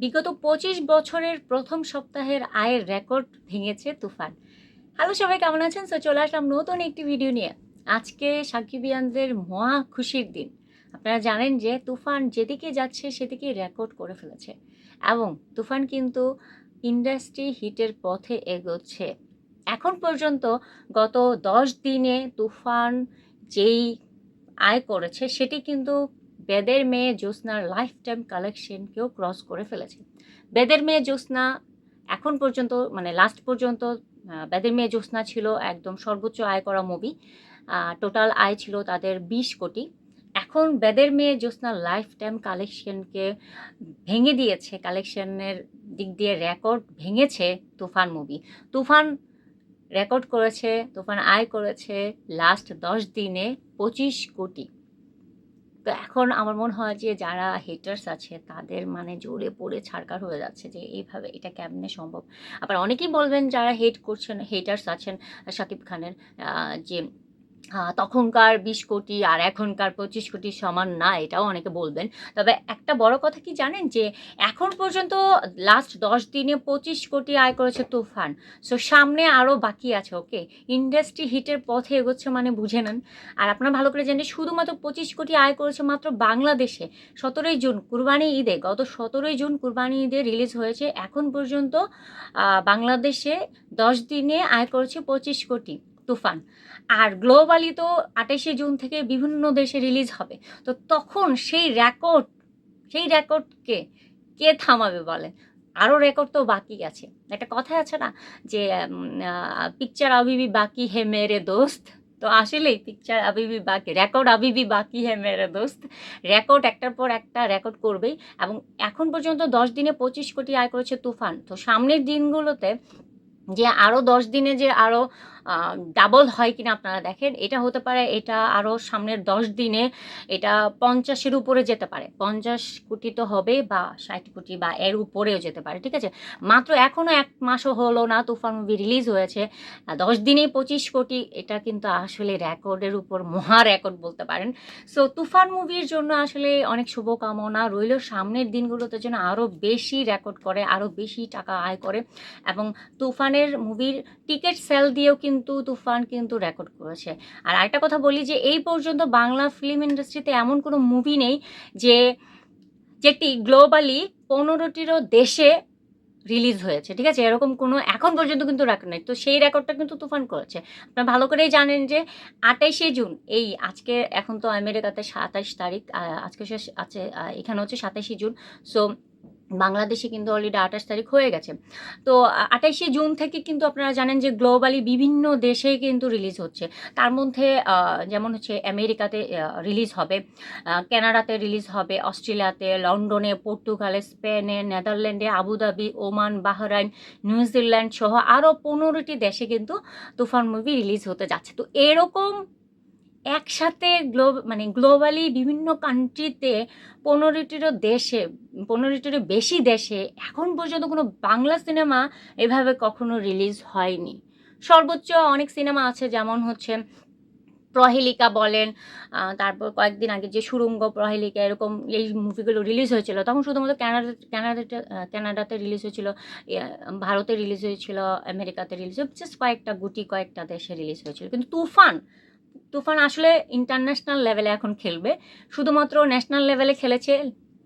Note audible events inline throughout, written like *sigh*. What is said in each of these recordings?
বিগত পঁচিশ বছরের প্রথম সপ্তাহের আয়ের রেকর্ড ভেঙেছে তুফান। হ্যালো সবাই, কেমন আছেন? সো চলে আসলাম নতুন একটি ভিডিও নিয়ে। আজকে সাকিবিয়ানদের মহা খুশির দিন। আপনারা জানেন যে তুফান যেদিকে যাচ্ছে সেদিকে রেকর্ড করে ফেলেছে। এবং তুফান কিন্তু ইন্ডাস্ট্রি হিটের পথে এগোচ্ছে। এখন পর্যন্ত গত দশ দিনে তুফান যেই আয় করেছে সেটি কিন্তু বেদের মেয়ে জ্যোৎস্নার লাইফ টাইম কালেকশনকেও ক্রস করে ফেলেছে। বেদের মেয়ে জ্যোৎস্না এখন পর্যন্ত মানে লাস্ট পর্যন্ত বেদের মেয়ে জ্যোৎস্না ছিল একদম সর্বোচ্চ আয় করা মুভি টোটাল আয় ছিল তাদের বিশ কোটি। এখন বেদের মেয়ে জ্যোৎস্নার লাইফ টাইম কালেকশনকে ভেঙে দিয়েছে কালেকশনের দিক দিয়ে রেকর্ড ভেঙেছে তুফান মুভি তুফান রেকর্ড করেছে, তুফান আয় করেছে লাস্ট দশ দিনে পঁচিশ কোটি। তো এখন আমার মনে হয় যে, যারা হেটার্স আছে, তাদের মানে জোরে পড়ে ছাড়কার হয়ে যাচ্ছে যে, এইভাবে এটা কেমনে সম্ভব? আবার অনেকেই বলবেন যারা হেট করছেন হেটার্স আছেন শাকিব খানের যে তখনকার বিশ কোটি আর এখনকার পঁচিশ কোটি সমান না, এটাও অনেকে বলবেন। তবে একটা বড় কথা কি জানেন যে, এখন পর্যন্ত লাস্ট দশ দিনে পঁচিশ কোটি আয় করেছে তুফান। সো সামনে আরও বাকি আছে ওকে ইন্ডাস্ট্রি হিটের পথে এগোচ্ছে মানে বুঝে নেন। আর আপনারা ভালো করে জানেন, শুধুমাত্র পঁচিশ কোটি আয় করেছে মাত্র বাংলাদেশে। সতেরোই জুন, কুরবানি ঈদে, গত সতেরোই জুন কুরবানি ঈদে রিলিজ হয়েছে। এখন পর্যন্ত বাংলাদেশে দশ দিনে আয় করেছে পঁচিশ কোটি। তুফান। আর গ্লোবালি তো আঠাশে জুন থেকে বিভিন্ন দেশে রিলিজ হবে। তো তখন সেই রেকর্ড সেই রেকর্ডকে কে থামাবে বলে? আরও রেকর্ড তো বাকি আছে। একটা কথা আছে না যে পিকচার আবিবি বাকি হে মেরে দোস্ত। তো আসলেই পিকচার আবিবি বাকি রেকর্ড আবিবি বাকি হে মেরে দোস্ত। রেকর্ড একটার পর একটা রেকর্ড করবেই। এবং এখন পর্যন্ত দশ দিনে পঁচিশ কোটি আয় করেছে তুফান। তো সামনের দিনগুলোতে যে আরও দশ দিনে যে আরও ডাবল হয় কিনা আপনারা দেখেন। এটা হতে পারে, এটা আরও সামনের দশ দিনে এটা পঞ্চাশের উপরে যেতে পারে। পঞ্চাশ কোটি তো হবে বা ষাট কোটি বা এর উপরেও যেতে পারে, ঠিক আছে? মাত্র এখনও এক মাসও হলো না, তুফান মুভি রিলিজ হয়েছে। দশ দিনেই পঁচিশ কোটি, এটা কিন্তু আসলে রেকর্ডের উপর মহা রেকর্ড বলতে পারেন। সো তুফান মুভির জন্য আসলে অনেক শুভকামনা, রইল সামনের দিনগুলোতে যেন আরও বেশি রেকর্ড করে আরও বেশি টাকা আয় করে। এবং তুফানের মুভির টিকিট সেল দিয়েও কিন্তু তুফান কিন্তু রেকর্ড করেছে। আর আরেকটা কথা বলি যে, এই পর্যন্ত বাংলা ফিল্ম ইন্ডাস্ট্রিতে এমন কোনো মুভি নেই যে যেটি গ্লোবালি পনেরোটিরও দেশে রিলিজ হয়েছে, ঠিক আছে? এরকম কোনো এখন পর্যন্ত কিন্তু রেকর্ড নেই। তো সেই রেকর্ডটা কিন্তু তুফান করেছে। আপনারা ভালো করেই জানেন যে, আঠাইশে জুন, এই আজকে এখন তো আমেরিকাতে সাতাইশ তারিখ আজকে শেষ আছে এখানে হচ্ছে সাতাইশে জুন। সো বাংলাদেশে কিন্তু অলরেডি আঠাশ তারিখ হয়ে গেছে। তো আঠাইশে জুন থেকে কিন্তু আপনারা জানেন যে গ্লোবালি বিভিন্ন দেশে কিন্তু রিলিজ হচ্ছে। তার মধ্যে যেমন হচ্ছে আমেরিকাতে রিলিজ হবে কানাডাতে রিলিজ হবে, অস্ট্রেলিয়াতে, লন্ডনে, পর্তুগালে, স্পেনে, নেদারল্যান্ডে, Abu Dhabi, Oman, Bahrain New Zealand সহ আরও পনেরোটি দেশে কিন্তু তুফান মুভি রিলিজ হতে যাচ্ছে। তো এরকম একসাথে গ্লো মানে গ্লোবালি বিভিন্ন কান্ট্রিতে পনেরোটিরও দেশে পনেরোটিরও বেশি দেশে এখন পর্যন্ত কোনো বাংলা সিনেমা এভাবে কখনো রিলিজ হয়নি। সর্বোচ্চ অনেক সিনেমা আছে যেমন হচ্ছে প্রহেলিকা বলেন তারপর কয়েকদিন আগে যে সুরঙ্গ প্রহেলিকা এরকম এই মুভিগুলো রিলিজ হয়েছিল তখন শুধুমাত্র কানাডা কানাডাতে আহ, কানাডাতে রিলিজ হয়েছিল ভারতে রিলিজ হয়েছিল আমেরিকাতে রিলিজ হয়েছিল জাস্ট কয়েকটা গুটি কয়েকটা দেশে রিলিজ হয়েছিল। কিন্তু তুফান তুফান আসলে ইন্টারন্যাশনাল লেভেলে এখন খেলবে। শুধুমাত্র ন্যাশনাল লেভেলে খেলেছে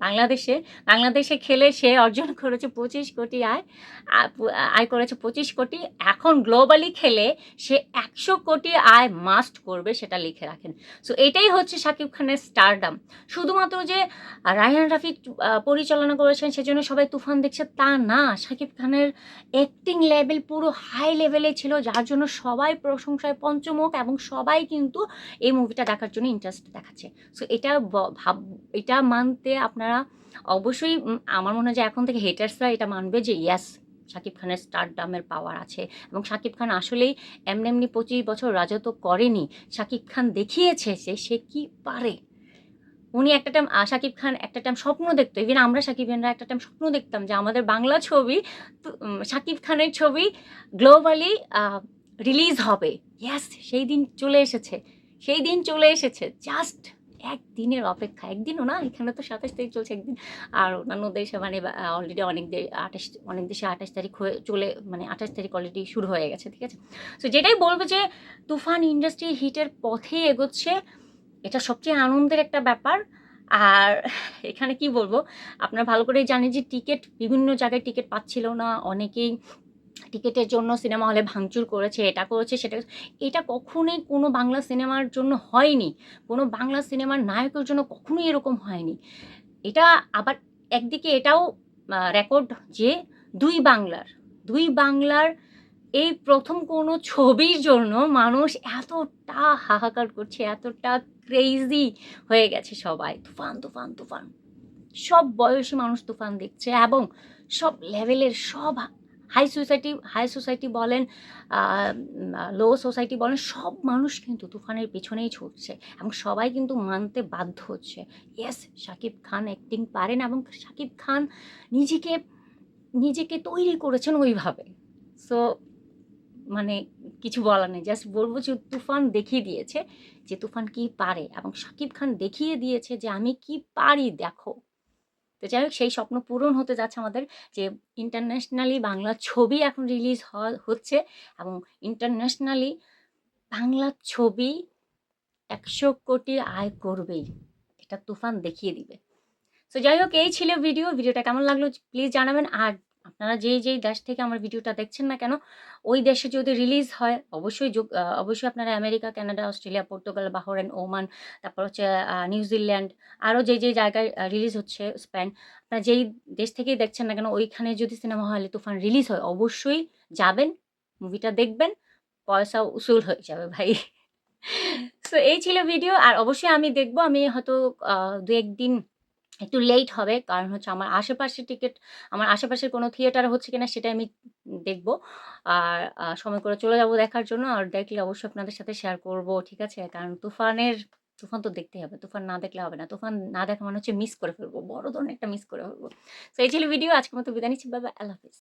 বাংলাদেশে বাংলাদেশে খেলে সে অর্জন করেছে পঁচিশ কোটি আয় আয় করেছে পঁচিশ কোটি। এখন গ্লোবালি খেলে সে একশো কোটি আয় মাস্ট করবে সেটা লিখে রাখেন। সো এটাই হচ্ছে শাকিব খানের স্টারডাম শুধুমাত্র যে রায়হান রাফি পরিচালনা করেছেন সেজন্য সবাই তুফান দেখছে তা না। শাকিব খানের অ্যাক্টিং লেভেল পুরো হাই লেভেলে ছিল, যার জন্য সবাই প্রশংসায় পঞ্চমুখ এবং সবাই কিন্তু এই মুভিটা দেখার জন্য ইন্টারেস্ট দেখাচ্ছে। সো এটা ভাব, এটা মানতে আপনারা অবশ্যই আমার মনে হয় যে এখন থেকে হেটার্সরা এটা মানবে যে ইয়াস শাকিব খানের স্টার ডামের পাওয়ার আছে এবং শাকিব খান আসলেই এমনি এমনি পঁচিশ বছর রাজত্ব করেনি। শাকিব খান দেখিয়েছে যে সে কি পারে। উনি একটা টাইম শাকিব খান একটা টাইম স্বপ্ন দেখতো। ইভেন আমরা শাকিবেনরা একটা টাইম স্বপ্ন দেখতাম যে আমাদের বাংলা ছবি শাকিব খানের ছবি গ্লোবালি রিলিজ হবে। ইয়াস সেই দিন চলে এসেছে। সেই দিন চলে এসেছে। জাস্ট একদিনের অপেক্ষা, একদিনও না, এখানে তো সাতাশ তারিখ চলছে একদিন। আর অন্যান্য দেশে মানে অলরেডি অনেক দে, আঠাশ, অনেক দেশে আঠাশ তারিখ হয়ে চলে মানে আঠাশ তারিখ অলরেডি শুরু হয়ে গেছে, ঠিক আছে? সো যেটাই বলব যে, তুফান ইন্ডাস্ট্রি হিটের পথে এগোচ্ছে, এটা সবচেয়ে আনন্দের একটা ব্যাপার। আর এখানে কি বলব, আপনারা ভালো করেই জানেন যে টিকিট বিভিন্ন জায়গায় টিকিট পাচ্ছিল না, অনেকেই টিকিটের জন্য সিনেমা হলে ভাঙচুর করেছে, এটা করেছে, সেটা এটা কখনোই কোনো বাংলা সিনেমার জন্য হয়নি। কোনো বাংলা সিনেমার নায়কের জন্য কখনোই এরকম হয়নি। এটা আবার একদিকে এটাও রেকর্ড যে দুই বাংলার দুই বাংলার এই প্রথম কোনো ছবির জন্য মানুষ এতটা হাহাকার করছে, এতটা ক্রেজি হয়ে গেছে সবাই। তুফান তুফান তুফান। সব বয়সী মানুষ তুফান দেখছে এবং সব লেভেলের সব হাই সোসাইটি হাই সোসাইটি বলেন লো সোসাইটি বলেন, সব মানুষ কিন্তু তুফানের পেছনেই ছুটছে এবং সবাই কিন্তু মানতে বাধ্য হচ্ছে। ইয়েস শাকিব খান অ্যাক্টিং পারেন এবং শাকিব খান নিজেকে নিজেকে তৈরি করেছেন ওইভাবে। সো মানে কিছু বলার নেই জাস্ট বলব যে তুফান দেখিয়ে দিয়েছে যে তুফান কি পারে এবং শাকিব খান দেখিয়ে দিয়েছে যে আমি কি পারি, দেখো। তো যাই হোক, সেই স্বপ্ন পূরণ হতে যাচ্ছে আমাদের যে ইন্টারন্যাশনালি বাংলা ছবি এখন রিলিজ হচ্ছে এবং ইন্টারন্যাশনালি বাংলা ছবি একশো কোটি আয় করবেই। এটা তুফান দেখিয়ে দিবে। তো যাই হোক, এই ছিল ভিডিও ভিডিওটা কেমন লাগল? প্লিজ জানাবেন। আর আপনারা যেই যেই দেশ থেকে আমার ভিডিওটা দেখছেন না কেন, ওই দেশে যদি রিলিজ হয়, অবশ্যই যোগ অবশ্যই আপনারা America, Canada, Australia, Portugal Bahrain Oman, তারপর হচ্ছে নিউজিল্যান্ড আরও যেই যেই জায়গায় রিলিজ হচ্ছে, স্পেন, আপনারা যেই দেশ থেকেই দেখছেন না কেন, ওইখানে যদি সিনেমা হলে তুফান রিলিজ হয়, অবশ্যই যাবেন মুভিটা দেখবেন, পয়সা উসুল হয়ে যাবে ভাই। *laughs* সো এই ছিল ভিডিও আর অবশ্যই আমি দেখব, আমি হয়তো দু একদিন একটু লেট হবে। কারণ হচ্ছে আমার আশেপাশের টিকিট আমার আশেপাশের কোনো থিয়েটার হচ্ছে কিনা সেটা আমি দেখব। আর সময় করে চলে যাব দেখার জন্য। আর দেখলে অবশ্যই আপনাদের সাথে শেয়ার করব, ঠিক আছে? কারণ তুফানের, তুফান তো দেখতেই হবে। তুফান না দেখলে হবে না। তুফান না দেখা মানে হচ্ছে মিস করে ফেলব। বড় ধরনের একটা মিস করে ফেলব। তো এই ছিল ভিডিও আজকের মতো বিদায় নিচ্ছি। বাবা আল্লাহ হাফিজ।